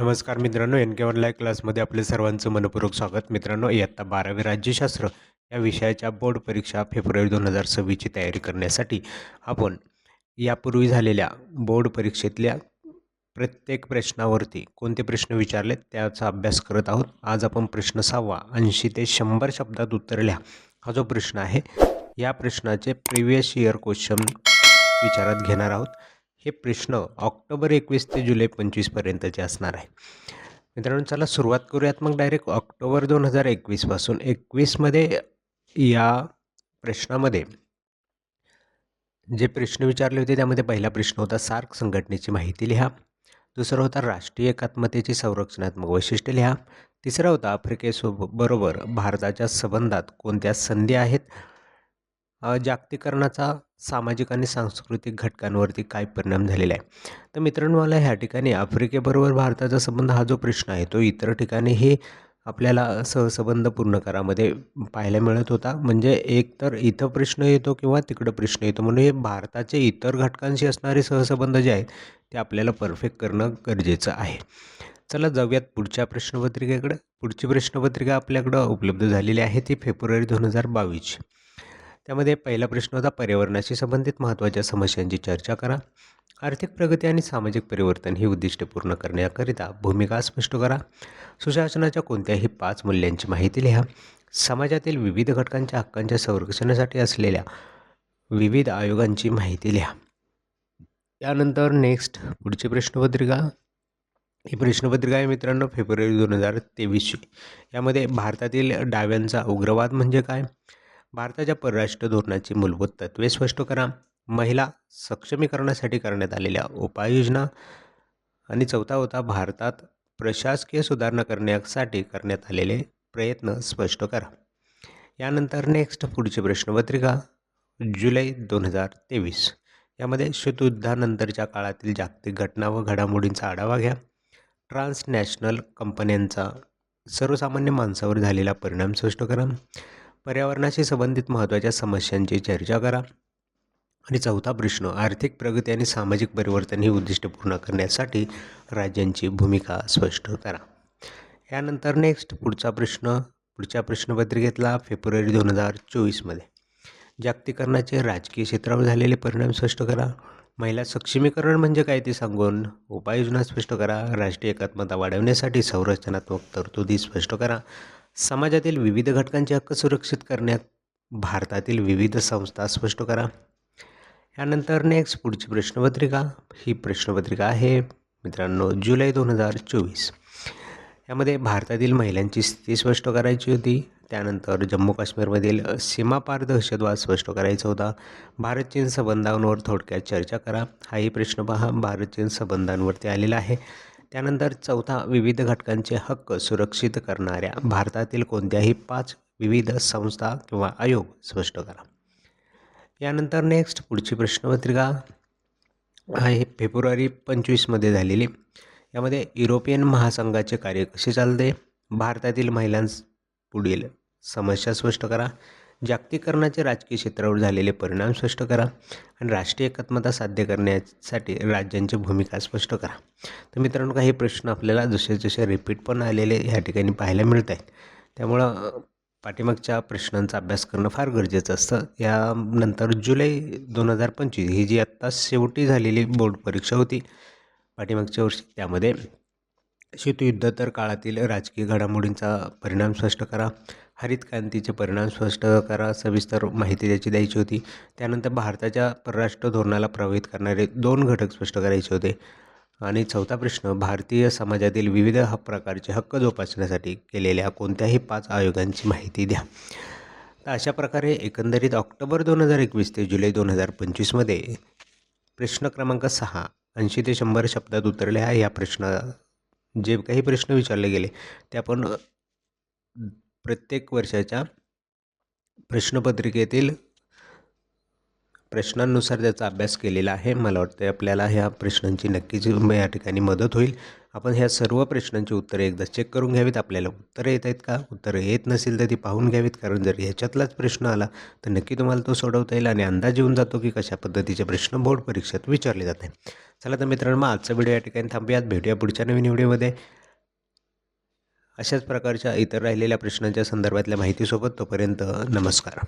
नमस्कार मित्रांनो एन के ऑनलाईन क्लासमध्ये आपले सर्वांचं मनपूर्वक स्वागत. मित्रांनो इयत्ता बारावी राज्यशास्त्र या विषयाच्या बोर्ड परीक्षा फेब्रुवारी दोन हजार सव्वीसची तयारी करण्यासाठी आपण यापूर्वी झालेल्या बोर्ड परीक्षेतल्या प्रत्येक प्रश्नावरती कोणते प्रश्न विचारले त्याचा अभ्यास करत आहोत. आज आपण प्रश्न सहावा ऐंशी ते शंभर शब्दात उत्तर लिहा. हा जो प्रश्न आहे या प्रश्नाचे प्रिव्हियस इयर क्वेश्चन विचारात घेणार आहोत. हे प्रश्न ऑक्टोबर एकवीस ते जुलै पंचवीसपर्यंतचे असणार आहे. मित्रांनो चला सुरुवात करूयात. मग डायरेक्ट ऑक्टोबर दोन हजार एकवीसपासून एकवीसमध्ये या प्रश्नामध्ये जे प्रश्न विचारले होते त्यामध्ये पहिला प्रश्न होता सार्क संघटनेची माहिती लिहा. दुसरा होता राष्ट्रीय एकात्मतेची संरक्षणात्मक वैशिष्ट्ये लिहा. तिसरा होता आफ्रिकेसोबत बरोबर भारताच्या संबंधात कोणत्या संधी आहेत? जागतिकरणाचा सामाजिक आणि सांस्कृतिक घटकांवरती काय परिणाम झालेला आहे? तर मित्रांनो मला ह्या ठिकाणी आफ्रिकेबरोबर भारताचा संबंध हा जो प्रश्न आहे तो इतर ठिकाणीही आपल्याला सहसंबंध पूर्ण करामध्ये पाहायला मिळत होता. म्हणजे एक तर इथं प्रश्न येतो किंवा तिकडं प्रश्न येतो. म्हणून हे भारताचे इतर घटकांशी असणारे सहसंबंध जे आहेत ते आपल्याला परफेक्ट करणं गरजेचं आहे. चला जाऊयात पुढच्या प्रश्नपत्रिकेकडे. पुढची प्रश्नपत्रिका आपल्याकडं उपलब्ध झालेली आहे ती फेब्रुवारी दोन हजार बावीसची त्यामध्ये पहिला प्रश्न होता पर्यावरणाशी संबंधित महत्त्वाच्या समस्यांची चर्चा करा. आर्थिक प्रगती आणि सामाजिक परिवर्तन ही उद्दिष्टे पूर्ण करण्याकरिता भूमिका स्पष्ट करा. सुशासनाच्या कोणत्याही पाच मूल्यांची माहिती लिहा. समाजातील विविध घटकांच्या हक्कांच्या संरक्षणासाठी असलेल्या विविध आयोगांची माहिती लिहा. त्यानंतर नेक्स्ट पुढची प्रश्नपत्रिका. ही प्रश्नपत्रिका आहे मित्रांनो फेब्रुवारी दोन हजार तेवीसची. यामध्ये भारतातील डाव्यांचा उग्रवाद म्हणजे काय? भारताच्या परराष्ट्र धोरणाची मूलभूत तत्त्वे स्पष्ट करा. महिला सक्षमीकरणासाठी करण्यात आलेल्या उपाययोजना आणि चौथा होता भारतात प्रशासकीय सुधारणा करण्यासाठी करण्यात आलेले प्रयत्न स्पष्ट करा. यानंतर नेक्स्ट पुढची प्रश्नपत्रिका जुलै दोन हजार तेवीस. यामध्ये शतयुद्धानंतरच्या काळातील जागतिक घटना व घडामोडींचा आढावा घ्या. ट्रान्सनॅशनल कंपन्यांचा सर्वसामान्य माणसावर झालेला परिणाम स्पष्ट करा. पर्यावरणाशी संबंधित महत्त्वाच्या समस्यांची चर्चा करा. आणि चौथा प्रश्न आर्थिक प्रगती आणि सामाजिक परिवर्तन ही उद्दिष्ट पूर्ण करण्यासाठी राज्यांची भूमिका स्पष्ट करा. यानंतर नेक्स्ट पुढचा प्रश्न पुढच्या प्रश्नपत्रिकेतला फेब्रुवारी दोन हजार चोवीसमध्ये जागतिकरणाचे राजकीय क्षेत्रावर झालेले परिणाम स्पष्ट करा. महिला सक्षमीकरण म्हणजे काय ते सांगून उपाययोजना स्पष्ट करा. राष्ट्रीय एकात्मता वाढवण्यासाठी संरचनात्मक तरतुदी स्पष्ट करा. समाजातील विविध घटकांचे हक्क सुरक्षित करण्यात भारतातील विविध संस्था स्पष्ट करा. यानंतर नेक्स्ट पुढची प्रश्नपत्रिका. ही प्रश्नपत्रिका आहे मित्रांनो जुलै दोन हजार चोवीस. यामध्ये भारतातील महिलांची स्थिती स्पष्ट करायची होती. त्यानंतर जम्मू काश्मीरमधील सीमापार दहशतवाद स्पष्ट करायचा होता. भारत चीन संबंधांवर थोडक्यात चर्चा करा. हाही प्रश्न पहा. भारत चीन संबंधांवरती आलेला आहे. त्यानंतर चौथा विविध घटकांचे हक्क सुरक्षित करणाऱ्या भारतातील कोणत्याही पाच विविध संस्था किंवा आयोग स्पष्ट करा. यानंतर नेक्स्ट पुढची प्रश्नपत्रिका आहे. फेब्रुवारी पंचवीसमध्ये झालेली. यामध्ये युरोपियन महासंघाचे कार्य कसे चालते? भारतातील महिलांस पुढील समस्या स्पष्ट करा. जागतिकरणाचे राजकीय क्षेत्रावर झालेले परिणाम स्पष्ट करा आणि राष्ट्रीय एकात्मता साध्य करण्यासाठी राज्यांची भूमिका स्पष्ट करा. तर मित्रांनो काही प्रश्न आपल्याला जसे जसे रिपीट पण आलेले ह्या ठिकाणी पाहायला मिळत आहेत. त्यामुळं पाठीमागच्या प्रश्नांचा अभ्यास करणं फार गरजेचं असतं. यानंतर जुलै दोन हजार पंचवीस ही जी आत्ता शेवटी झालेली बोर्ड परीक्षा होती पाठीमागच्या वर्षी त्यामध्ये शीतयुद्धोत्तर काळातील राजकीय घडामोडींचा परिणाम स्पष्ट करा. हरित क्रांतीचे परिणाम स्पष्ट करा सविस्तर माहिती त्याची द्यायची होती. त्यानंतर भारताच्या परराष्ट्र धोरणाला प्रभावित करणारे दोन घटक स्पष्ट करायचे होते. आणि चौथा प्रश्न भारतीय समाजातील विविध ह प्रकारचे हक्क जोपासण्यासाठी केलेल्या कोणत्याही पाच आयोगांची माहिती द्या. तर अशा प्रकारे एकंदरीत ऑक्टोबर दोन हजार एकवीस ते जुलै दोन हजार पंचवीसमध्ये प्रश्न क्रमांक सहा ऐंशी ते शंभर शब्दात उतरले आहे या प्रश्न जे काही प्रश्न विचारले गेले ते आपण प्रत्येक वर्षाच्या प्रश्नपत्रिकेतील प्रश्नांनुसार त्याचा अभ्यास केलेला आहे. मला वाटतं आपल्याला ह्या प्रश्नांची नक्कीच या ठिकाणी मदत होईल. आपण ह्या सर्व प्रश्नांची उत्तरे एकदा चेक करून घ्यावीत. आपल्याला उत्तरं येत आहेत का? उत्तरं येत नसेल तर ती पाहून घ्यावीत. कारण जर ह्याच्यातलाच प्रश्न आला तर नक्की तुम्हाला तो सोडवता येईल आणि अंदाज येऊन जातो की कशा पद्धतीचे प्रश्न बोर्ड परीक्षेत विचारले जाते चला तर मित्रांनो आजचा व्हिडिओ या ठिकाणी थांबूयात. भेटूया पुढच्या नवीन व्हिडिओमध्ये. अशाच प्रकारच्या इतर राहिलेल्या प्रश्नांच्या संदर्भातल्या माहितीसोबत तोपर्यंत नमस्कार.